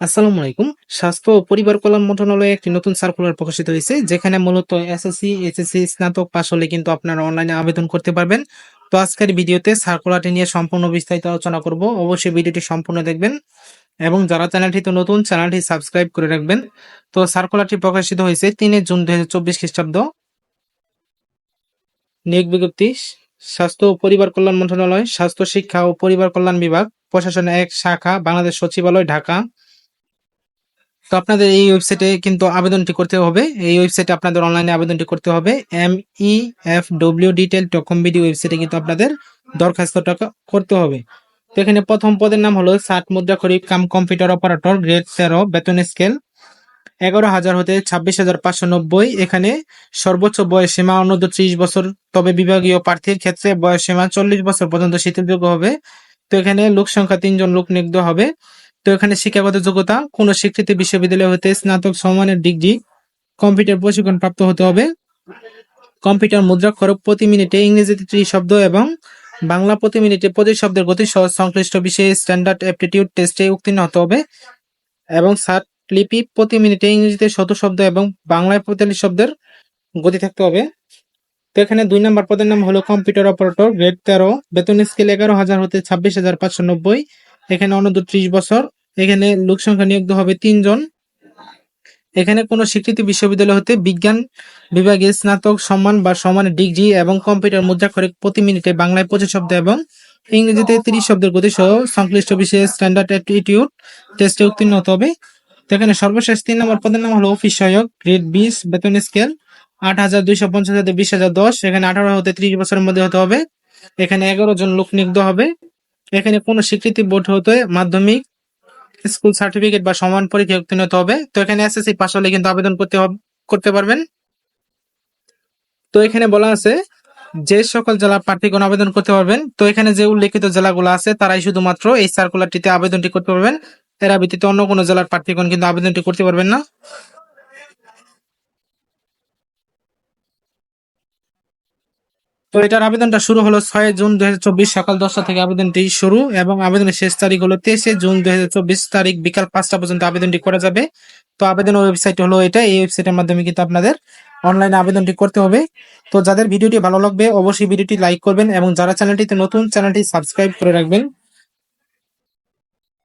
আসসালামু আলাইকুম। স্বাস্থ্য ও পরিবার কল্যাণ মন্ত্রণালয়ে একটি নতুন সার্কুলার প্রকাশিত হয়েছে, যেখানে মূলত এসএসসি এইচএসসি স্নাতক পাশ হলে কিন্তু আপনারা অনলাইনে আবেদন করতে পারবেন। তো আজকের ভিডিওতে সার্কুলারটি নিয়ে সম্পূর্ণ বিস্তারিত আলোচনা করব। অবশ্যই ভিডিওটি সম্পূর্ণ দেখবেন এবং যারা চ্যানেলটিতে নতুন, চ্যানেলটি সাবস্ক্রাইব করে রাখবেন। তো সার্কুলারটি প্রকাশিত হয়েছে তিনে জুন দুই হাজার চব্বিশ খ্রিস্টাব্দ। নিয়োগ বিজ্ঞপ্তি, স্বাস্থ্য ও পরিবার কল্যাণ মন্ত্রণালয়, স্বাস্থ্য শিক্ষা ও পরিবার কল্যাণ বিভাগ, প্রশাসন এক, শাখা, বাংলাদেশ সচিবালয়, ঢাকা। তো আপনাদের এই ওয়েবসাইটে কিন্তু আবেদনটি করতে হবে। এই ওয়েবসাইটে আপনাদের অনলাইনে আবেদনটি করতে হবে। এম ই এফ ডব্লিউ ডিটেল টকম বিডি ওয়েবসাইটে কিন্তু আপনাদের দরখাস্তটা করতে হবে। তো এখানে প্রথম পদের নাম হলো ষাট মুদ্রা খরিফ কাম কম্পিউটার অপারেটর গ্রেড তেরো, বেতন স্কেল এগারো হাজার হতে ছাব্বিশ হাজার পাঁচশো নব্বই। এখানে সর্বোচ্চ বয়স সীমা অনূর্ধ্ব ত্রিশ বছর, তবে বিভাগীয় প্রার্থীর ক্ষেত্রে বয়স সীমা চল্লিশ বছর পর্যন্ত শিথিলযোগ্য হবে। তো এখানে লোক সংখ্যা তিনজন লোক নিগ্ধ হবে। তো এখানে শিক্ষাগত যোগ্যতা, কোন স্বীকৃতি বিশ্ববিদ্যালয় হতে স্নাতক সমানের ডিগ্রি, কম্পিউটার প্রশিক্ষণ প্রাপ্ত হতে হবে। কম্পিউটার মুদ্রাক্ষরক প্রতি মিনিটে ইংরেজিতে ত্রিশ শব্দ এবং বাংলা প্রতি মিনিটে পঁচিশ শব্দের গতি সহ সংশ্লিষ্ট বিষয়ে স্ট্যান্ডার্ড অ্যাপটিটিউড টেস্টে উত্তীর্ণ হতে হবে। এবং সাত লিপি প্রতি মিনিটে ইংরেজিতে শত শব্দ এবং বাংলায় পঁয়তাল্লিশ শব্দের গতি থাকতে হবে। তো এখানে দুই নম্বর পদের নাম হলো কম্পিউটার অপারেটর, গ্রেড তেরো, বেতন স্কেল এগারো হাজার হতে ছাব্বিশ হাজার পাঁচশো নব্বই। এখানে অনূর্ধ্ব ত্রিশ বছর। এখানে লোক সংখ্যা নিয়োগ হবে তিনজন। এখানে কোনো স্বীকৃতি বিশ্ববিদ্যালয় হতে বিজ্ঞান বিভাগে স্নাতক সম্মান বা সমান ডিগ্রি এবং কম্পিউটার মুদ্রাক্ষরে প্রতি মিনিটে বাংলায় পঁচিশ শব্দ এবং ইংরেজিতে তিরিশ শব্দের গতি সহ সংশ্লিষ্ট বিষয়ে স্ট্যান্ডার্ড অ্যাটিটিউড টেস্টে উত্তীর্ণ হতে হবে। তো এখানে সর্বশেষ তিন নম্বর পদের নাম হলো অফিস সহায়ক, গ্রেড বিশ, বেতন স্কেল আট হাজার দুইশো পঞ্চাশ হাজার বিশ হাজার দশ। এখানে আঠারো হতে ত্রিশ বছরের মধ্যে হতে হবে। এখানে এগারো জন লোক নিয়োগ হবে। এখানে কোনো স্বীকৃতি বোর্ড হতে মাধ্যমিক স্কুল সার্টিফিকেট বা সমান পরীক্ষা উত্তীর্ণ হতে হবে। তো এখানে এসএসসি পাস হলে কিন্তু আবেদন করতে করতে পারবেন। তো এখানে বলা আছে, যে সকল জেলা প্রার্থীগণ আবেদন করতে পারবেন, তো এখানে যে উল্লেখিত জেলাগুলো আছে, তারাই শুধুমাত্র এই সার্কুলারটিতে আবেদনটি করতে পারবেন। এরা ব্যতীত অন্য কোনো জেলার প্রার্থীগণ কিন্তু আবেদনটি করতে পারবেন না। তো এটার আবেদনটা শুরু হলো ছয় জুন দুই হাজার চব্বিশ সকাল দশটা থেকে আবেদনটি শুরু এবং আবেদনের শেষ তারিখ হলো তেইশে জুন দুই হাজার চব্বিশ তারিখ বিকাল পাঁচটা পর্যন্ত আবেদনটি করা যাবে। তো আবেদন ওয়েবসাইট হলো এটা, এই ওয়েবসাইটের মাধ্যমে কিন্তু আপনাদের অনলাইনে আবেদনটি করতে হবে। তো যাদের ভিডিওটি ভালো লাগবে অবশ্যই ভিডিওটি লাইক করবেন এবং যারা চ্যানেলটিতে নতুন, চ্যানেলটি সাবস্ক্রাইব করে রাখবেন।